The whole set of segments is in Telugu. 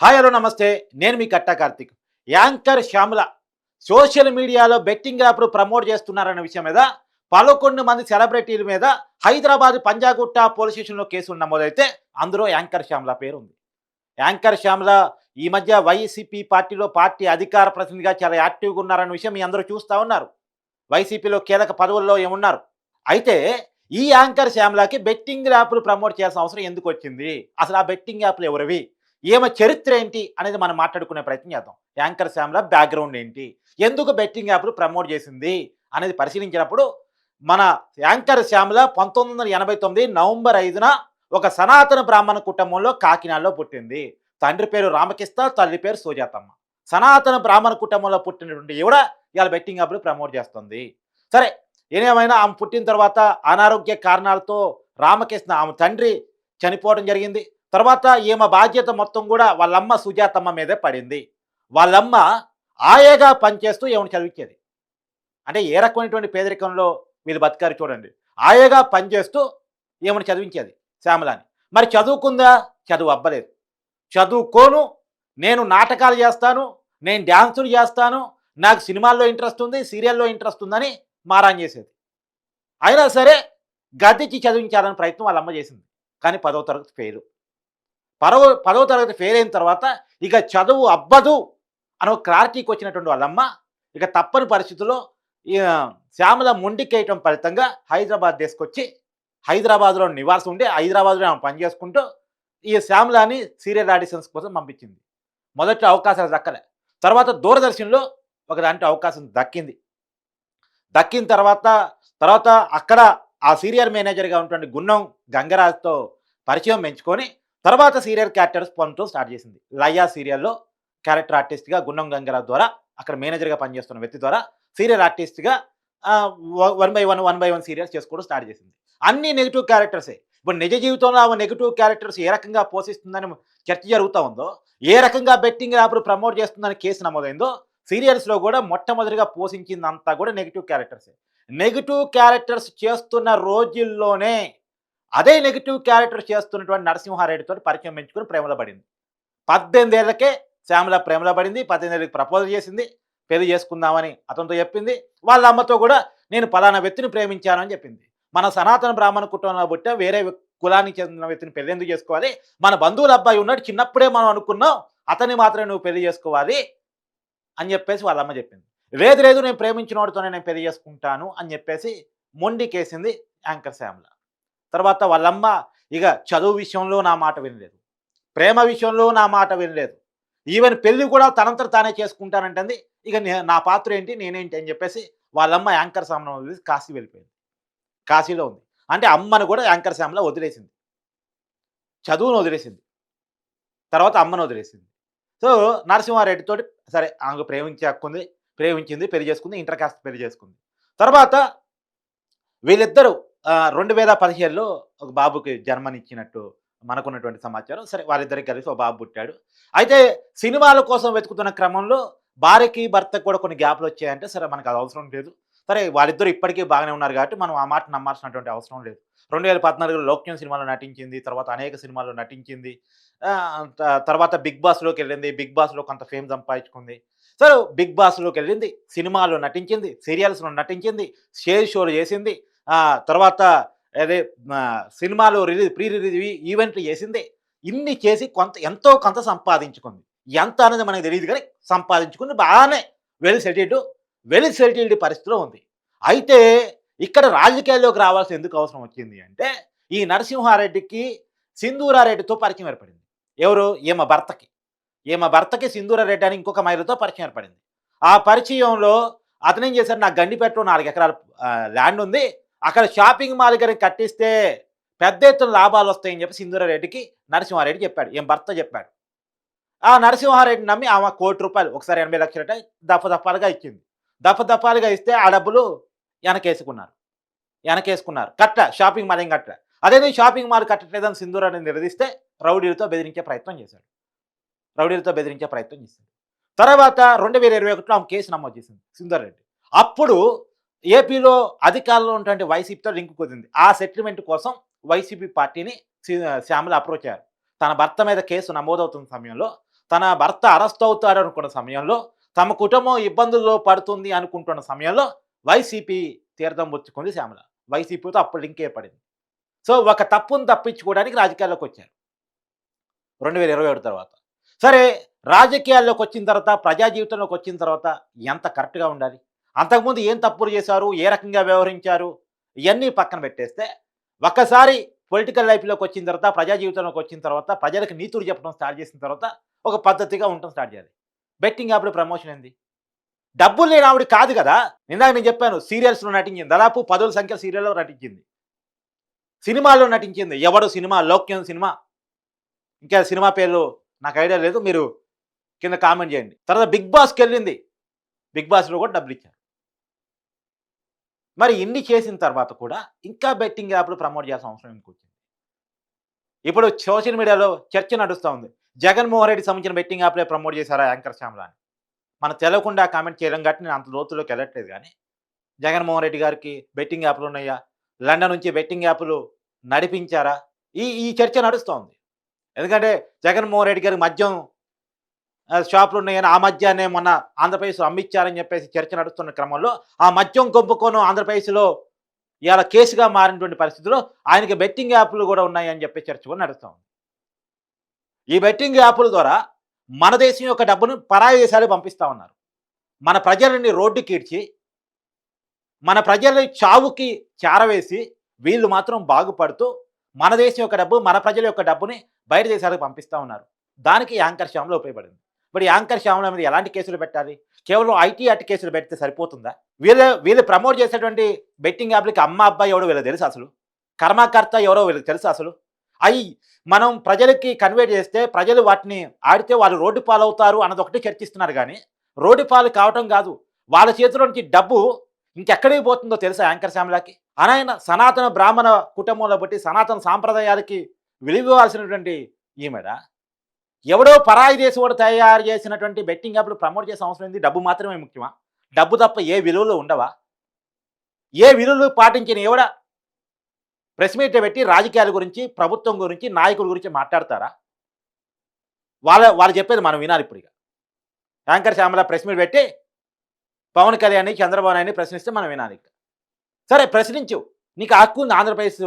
హాయ్ హలో నమస్తే. నేను మీ కట్టా కార్తిక్. యాంకర్ శ్యామల సోషల్ మీడియాలో బెట్టింగ్ యాప్లు ప్రమోట్ చేస్తున్నారన్న విషయం మీద పదకొండు మంది సెలబ్రిటీల మీద హైదరాబాద్ పంజాగుట్ట పోలీస్ స్టేషన్లో కేసులు నమోదైతే అందులో యాంకర్ శ్యామల పేరు ఉంది యాంకర్ శ్యామల ఈ మధ్య వైసీపీ పార్టీలో పార్టీ అధికార ప్రతినిధిగా చాలా యాక్టివ్గా ఉన్నారన్న విషయం మీ అందరూ చూస్తూ ఉన్నారు. వైసీపీలో కీలక పదవుల్లో ఏమున్నారు? అయితే ఈ యాంకర్ శ్యామలకి బెట్టింగ్ యాప్లు ప్రమోట్ చేయాల్సిన అవసరం ఎందుకు వచ్చింది? అసలు ఆ బెట్టింగ్ యాప్లు ఎవరివి? ఏమ చరిత్ర ఏంటి అనేది మనం మాట్లాడుకునే ప్రయత్నం చేద్దాం. యాంకర్ శ్యామ్ల బ్యాక్గ్రౌండ్ ఏంటి? ఎందుకు బెట్టింగ్ యాప్లు ప్రమోట్ చేసింది? అనేది పరిశీలించినప్పుడు మన యాంకర్ శ్యామల పంతొమ్మిది వందల ఎనభై తొమ్మిది నవంబర్ ఐదున ఒక సనాతన బ్రాహ్మణ కుటుంబంలో కాకినాడలో పుట్టింది. తండ్రి పేరు రామకృష్ణ తల్లి పేరు సుజాతమ్మ. సనాతన బ్రాహ్మణ కుటుంబంలో పుట్టినటువంటి ఈవిడ ఇవాళ బెట్టింగ్ యాప్లు ప్రమోట్ చేస్తుంది. సరే ఏదేమైనా ఆమె పుట్టిన తర్వాత అనారోగ్య కారణాలతో రామకృష్ణ ఆమె తండ్రి చనిపోవడం జరిగింది. తర్వాత ఈమె బాధ్యత మొత్తం కూడా వాళ్ళమ్మ సుజాతమ్మ మీదే పడింది. వాళ్ళమ్మ ఆయేగా పనిచేస్తూ ఏమైనా చదివించేది. అంటే ఏ రకమైనటువంటి పేదరికంలో వీళ్ళు బతికారు చూడండి. ఆయేగా పనిచేస్తూ ఏమైనా చదివించేది శ్యామలాని. మరి చదువుకుందా? చదువు అబ్బలేదు. చదువుకోను నేను నాటకాలు చేస్తాను నేను డ్యాన్సులు చేస్తాను నాకు సినిమాల్లో ఇంట్రెస్ట్ ఉంది సీరియల్లో ఇంట్రెస్ట్ ఉందని మారాన్ చేసేది. అయినా సరే గద్దెచ్చి చదివించాలని ప్రయత్నం వాళ్ళమ్మ చేసింది. కానీ పదవ తరగతి ఫెయిల్. పదవ పదవ తరగతి ఫెయిల్ అయిన తర్వాత ఇక చదువు అబ్బదు అని ఒక క్లారిటీకి వచ్చినటువంటి వాళ్ళమ్మ ఇక తప్పని పరిస్థితుల్లో ఈ శ్యామల మొండికేయటం ఫలితంగా హైదరాబాద్ తీసుకొచ్చి హైదరాబాద్లో నివాసం ఉండి హైదరాబాద్లో ఆమె పని చేసుకుంటూ ఈ శ్యామలాని సీరియల్ ఆడిషన్స్ కోసం పంపించింది. మొదట అవకాశాలు దక్కలే. తర్వాత దూరదర్శన్లో ఒక దాంట్లో అవకాశం దక్కింది. దక్కిన తర్వాత తర్వాత అక్కడ ఆ సీరియల్ మేనేజర్గా ఉన్నటువంటి గున్నం గంగరాజ్తో పరిచయం పెంచుకొని తర్వాత సీరియల్ క్యారెక్టర్స్ పొందడం స్టార్ట్ చేసింది. లయా సీరియల్లో క్యారెక్టర్ ఆర్టిస్ట్గా గుండం గంగరాజ్ ద్వారా అక్కడ మేనేజర్గా పనిచేస్తున్న వ్యక్తి ద్వారా సీరియల్ ఆర్టిస్ట్గా one by one one by one serials చేసుకోవడం స్టార్ట్ చేసింది. అన్ని నెగిటివ్ క్యారెక్టర్సే. ఇప్పుడు నిజ జీవితంలో ఆమె నెగిటివ్ క్యారెక్టర్స్ ఏ రకంగా పోషిస్తుందని చర్చ జరుగుతూ ఉందో ఏ రకంగా బెట్టింగ్ యాప్లు ప్రమోట్ చేస్తుందని కేసు నమోదైందో సీరియల్స్లో కూడా మొట్టమొదటిగా పోషించిందంతా కూడా నెగిటివ్ క్యారెక్టర్సే. నెగిటివ్ క్యారెక్టర్స్ చేస్తున్న రోజుల్లోనే అదే నెగిటివ్ క్యారెక్టర్ చేస్తున్నటువంటి నరసింహారెడ్డితో పరిచయం పెంచుకుని ప్రేమలో పడింది. పద్దెనిమిది ఏళ్ళకే శ్యామల ప్రేమలో పడింది పద్దెనిమిది ఏళ్ళకి ప్రపోజల్ చేసింది పెళ్ళి చేసుకుందామని అతనితో చెప్పింది వాళ్ళ అమ్మతో కూడా నేను పలానా వ్యక్తిని ప్రేమించాను అని చెప్పింది. మన సనాతన బ్రాహ్మణ కుటుంబంలో పుట్ట వేరే కులానికి చెందిన వ్యక్తిని పెళ్ళి ఎందుకు చేసుకోవాలి? మన బంధువుల అబ్బాయి ఉన్నాడు చిన్నప్పుడే మనం అనుకున్నాం అతన్ని మాత్రమే నువ్వు పెళ్ళి చేసుకోవాలి అని చెప్పేసి వాళ్ళ అమ్మ చెప్పింది. లేదు లేదు నేను ప్రేమించిన వాడితోనే నేను పెళ్ళి చేసుకుంటాను అని చెప్పేసి మొండికేసింది యాంకర్ శ్యామల. తర్వాత వాళ్ళమ్మ ఇక చదువు విషయంలో నా మాట వినలేదు. ప్రేమ విషయంలో నా మాట వినలేదు. ఈవెన్ పెళ్ళి కూడా తనంతట తానే చేసుకుంటానంటుంది. ఇక నా పాత్ర ఏంటి నేనేంటి అని చెప్పేసి వాళ్ళమ్మ యాంకర్ శ్యామల వదిలేసి కాశీ వెళ్ళిపోయింది. కాశీలో ఉంది. అంటే అమ్మను కూడా యాంకర్ శ్యామల వదిలేసింది. చదువును వదిలేసింది. తర్వాత అమ్మను వదిలేసింది. సో నరసింహారెడ్డితో సరే ఆమె ప్రేమించే ప్రేమించింది పెళ్ళి చేసుకుంది ఇంటర్ కాస్ట్ పెళ్ళి చేసుకుంది. తర్వాత వీళ్ళిద్దరూ రెండు వేల పదిహేడులో ఒక బాబుకి జన్మనిచ్చినట్టు మనకున్నటువంటి సమాచారం. సరే వారిద్దరికి కలిసి ఒక బాబు పుట్టాడు. అయితే సినిమాల కోసం వెతుకుతున్న క్రమంలో భార్యకి భర్తకు కూడా కొన్ని గ్యాప్లు వచ్చాయంటే సరే మనకు అది అవసరం లేదు. సరే వాళ్ళిద్దరు ఇప్పటికీ బాగానే ఉన్నారు కాబట్టి మనం ఆ మాట నమ్మాల్సినటువంటి అవసరం లేదు. రెండు వేల పద్నాలుగులో లోక్యం సినిమాలో నటించింది తర్వాత అనేక సినిమాల్లో నటించింది. తర్వాత బిగ్ బాస్లోకి వెళ్ళింది. బిగ్ బాస్లో కొంత ఫేమ్ సంపాదించుకుంది. సరే బిగ్ బాస్లోకి వెళ్ళింది సినిమాలో నటించింది సీరియల్స్లో నటించింది షేర్ షోలు చేసింది. తర్వాత అదే సినిమాలు సినిమాలో రిలీజ్ ప్రీ రిలీజ్ ఈవెంట్లు చేసిందే. ఇన్ని చేసి కొంత ఎంతో కొంత సంపాదించుకుంది. ఎంత అనేది మనకు తెలియదు కానీ సంపాదించుకుని బాగానే. వెల్ సెటిల్డ్ వెల్ సెటిల్డ్ పరిస్థితిలో ఉంది. అయితే ఇక్కడ రాజకీయాల్లోకి రావాల్సి ఎందుకు అవసరం వచ్చింది అంటే ఈ నరసింహారెడ్డికి సింధూరారెడ్డితో పరిచయం ఏర్పడింది. ఎవరు? ఈమె భర్తకి. ఈమె భర్తకి సింధూరారెడ్డి అని ఇంకొక మహిళతో పరిచయం ఏర్పడింది. ఆ పరిచయంలో అతనేం చేశారు నాకు గండిపేటలో నాలుగు ఎకరాల ల్యాండ్ ఉంది. అక్కడ షాపింగ్ మాల్ గారికి కట్టిస్తే పెద్ద ఎత్తున లాభాలు వస్తాయని చెప్పి సింధూరారెడ్డికి నరసింహారెడ్డి చెప్పాడు. ఏం భర్త చెప్పాడు. ఆ నరసింహారెడ్డి నమ్మి ఆమె కోటి రూపాయలు ఒకసారి ఎనభై లక్షలట దఫ దఫాలుగా ఇచ్చింది. దఫదఫాలుగా ఇస్తే ఆ డబ్బులు వెనకేసుకున్నారు. వెనకేసుకున్నారు. కట్ట షాపింగ్ మాల్ ఏం కట్ట? అదే షాపింగ్ మాల్ కట్టలేదని సింధూరాన్ని నిలదీస్తే రౌడీలతో బెదిరించే ప్రయత్నం చేశాడు. రౌడీలతో బెదిరించే ప్రయత్నం చేశాడు. తర్వాత రెండు వేల ఇరవై ఒకటిలో ఆమె కేసు నమోదు చేసింది సింధూరారెడ్డి. అప్పుడు ఏపీలో అధికారంలో ఉన్నటువంటి వైసీపీతో లింక్ కుదిరింది. ఆ సెటిల్మెంట్ కోసం వైసీపీ పార్టీని శ్యామల అప్రోచ్ అయ్యారు తన భర్త మీద కేసు నమోదవుతున్న సమయంలో తన భర్త అరెస్ట్ అవుతాడు అనుకున్న సమయంలో తమ కుటుంబం ఇబ్బందుల్లో పడుతుంది అనుకుంటున్న సమయంలో వైసీపీ తీర్థం పుచ్చుకుంది శ్యామల. వైసీపీతో అప్పుడు లింక్ ఏర్పడింది. సో ఒక తప్పును తప్పించుకోవడానికి రాజకీయాల్లోకి వచ్చారు. రెండు వేల ఇరవై ఒకటి తర్వాత. సరే రాజకీయాల్లోకి వచ్చిన తర్వాత ప్రజా జీవితంలోకి వచ్చిన తర్వాత ఎంత కరెక్ట్గా ఉండాలి? అంతకుముందు ఏం తప్పులు చేశారు? ఏ రకంగా వ్యవహరించారు? ఇవన్నీ పక్కన పెట్టేస్తే ఒక్కసారి పొలిటికల్ లైఫ్లోకి వచ్చిన తర్వాత ప్రజా జీవితంలోకి వచ్చిన తర్వాత ప్రజలకు నీతులు చెప్పడం స్టార్ట్ చేసిన తర్వాత ఒక పద్ధతిగా ఉండటం స్టార్ట్ చేయాలి. బెట్టింగ్ యాప్లో ప్రమోషన్ ఏంది? డబ్బులు లేని ఆవిడ కాదు కదా? ఇందాక నేను చెప్పాను సీరియల్స్లో నటించింది. దాదాపు పదుల సంఖ్య సీరియల్లో నటించింది. సినిమాల్లో నటించింది. ఎవడు సినిమా? లోక్యం సినిమా? ఇంకా సినిమా పేర్లు నాకు ఐడియా లేదు. మీరు కింద కామెంట్ చేయండి. తర్వాత బిగ్ బాస్కి వెళ్ళింది. బిగ్ బాస్లో కూడా డబ్బులు ఇచ్చారు. మరి ఇన్ని చేసిన తర్వాత కూడా ఇంకా బెట్టింగ్ యాప్లు ప్రమోట్ చేయాల్సిన అవసరం ఎందుకు వచ్చింది? ఇప్పుడు సోషల్ మీడియాలో చర్చ నడుస్తూ ఉంది. జగన్మోహన్ రెడ్డి సంబంధించిన బెట్టింగ్ యాప్లే ప్రమోట్ చేశారా యాంకర్ శ్యామ్లా అని మనం తెలవకుండా కామెంట్ చేయడం కాబట్టి నేను అంత లోతులోకి వెళ్ళట్లేదు కానీ జగన్మోహన్ రెడ్డి గారికి బెట్టింగ్ యాప్లు ఉన్నాయా? లండన్ నుంచి బెట్టింగ్ యాప్లు నడిపించారా? ఈ ఈ చర్చ నడుస్తోంది ఎందుకంటే జగన్మోహన్ రెడ్డి గారికి మద్యం షాపులు ఉన్నాయని ఆ మద్యాన్ని మొన్న ఆంధ్రప్రదేశ్లో అమ్మిచ్చారని చెప్పేసి చర్చ నడుస్తున్న క్రమంలో ఆ మద్యం కొంపుకోను ఆంధ్రప్రదేశ్లో ఇవాళ కేసుగా మారినటువంటి పరిస్థితిలో ఆయనకి బెట్టింగ్ యాప్లు కూడా ఉన్నాయని చెప్పి చర్చ కూడా నడుస్తూ ఉంది. ఈ బెట్టింగ్ యాప్ల ద్వారా మన దేశం యొక్క డబ్బును పరాయి దేశాలకు పంపిస్తూ ఉన్నారు. మన ప్రజలని రోడ్డుకి ఈడ్చి మన ప్రజలని చావుకి చేరవేసి వీళ్ళు మాత్రం బాగుపడుతూ మన దేశం యొక్క డబ్బు మన ప్రజల యొక్క డబ్బుని బయట దేశాలకు పంపిస్తూ ఉన్నారు. దానికి యాంకర్ శ్యామలో ఉపయోగపడింది. మరి యాంకర్ శ్యామల మీద ఎలాంటి కేసులు పెట్టాలి? కేవలం ఐటీ అట్ కేసులు పెడితే సరిపోతుందా? వీళ్ళు వీళ్ళు ప్రమోట్ చేసేటువంటి బెట్టింగ్ యాప్లకి అమ్మ అబ్బాయి ఎవడో వీళ్ళకి తెలుసు అసలు. కర్మకర్త ఎవరో వీళ్ళకి తెలుసు అసలు. అవి మనం ప్రజలకి కన్వే చేస్తే ప్రజలు వాటిని ఆడితే వాళ్ళు రోడ్డు పాలవుతారు అన్నది ఒకటి చర్చిస్తున్నారు కానీ రోడ్డు పాలు కావటం కాదు. వాళ్ళ చేతిలో నుంచి డబ్బు ఇంకెక్కడికి పోతుందో తెలుసా యాంకర్ శ్యామలకి? అనైన సనాతన బ్రాహ్మణ కుటుంబంలో బట్టి సనాతన సాంప్రదాయాలకి విలువివ్వాల్సినటువంటి ఈమెడ? ఎవడో పరాయి దేశవాడు తయారు చేసినటువంటి బెట్టింగ్ యాప్లు ప్రమోట్ చేసే అవసరం ఏంది డబ్బు మాత్రమే ముఖ్యమా? డబ్బు తప్ప ఏ విలువలు ఉండవా? ఏ విలువలు పాటించిన ఎవడ? ప్రెస్ మీట్ పెట్టి రాజకీయాల గురించి ప్రభుత్వం గురించి నాయకుల గురించి మాట్లాడతారా? వాళ్ళ వాళ్ళు చెప్పేది మనం వినాలి ఇప్పుడు ఇక. యాంకర్ శ్యామల ప్రెస్ మీట్ పెట్టి పవన్ కళ్యాణ్ చంద్రబాబు నాయుడిని ప్రశ్నిస్తే మనం వినాలి ఇక. సరే ప్రశ్నించు. నీకు హక్కు ఉంది. ఆంధ్రప్రదేశ్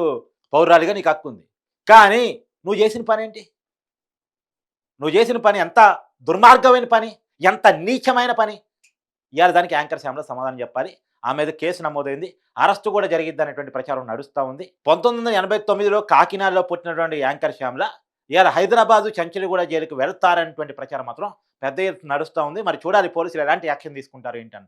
పౌరాలుగా నీకు హక్కు ఉంది. కానీ నువ్వు చేసిన పని ఏంటి? నువ్వు చేసిన పని ఎంత దుర్మార్గమైన పని ఎంత నీచమైన పని? ఇవాళ దానికి యాంకర్ శ్యామల సమాధానం చెప్పాలి. ఆ మీద కేసు నమోదైంది. అరెస్టు కూడా జరిగిద్ది అనేటువంటి ప్రచారం నడుస్తూ ఉంది. పంతొమ్మిది వందల ఎనభై తొమ్మిదిలో కాకినాడలో పుట్టినటువంటి యాంకర్ శ్యామల ఇవాళ హైదరాబాదు చంచలిగూడ జైలుకు వెళ్తారనేటువంటి ప్రచారం మాత్రం పెద్ద నడుస్తూ ఉంది. మరి చూడాలి పోలీసులు ఎలాంటి యాక్షన్ తీసుకుంటారు ఏంటని.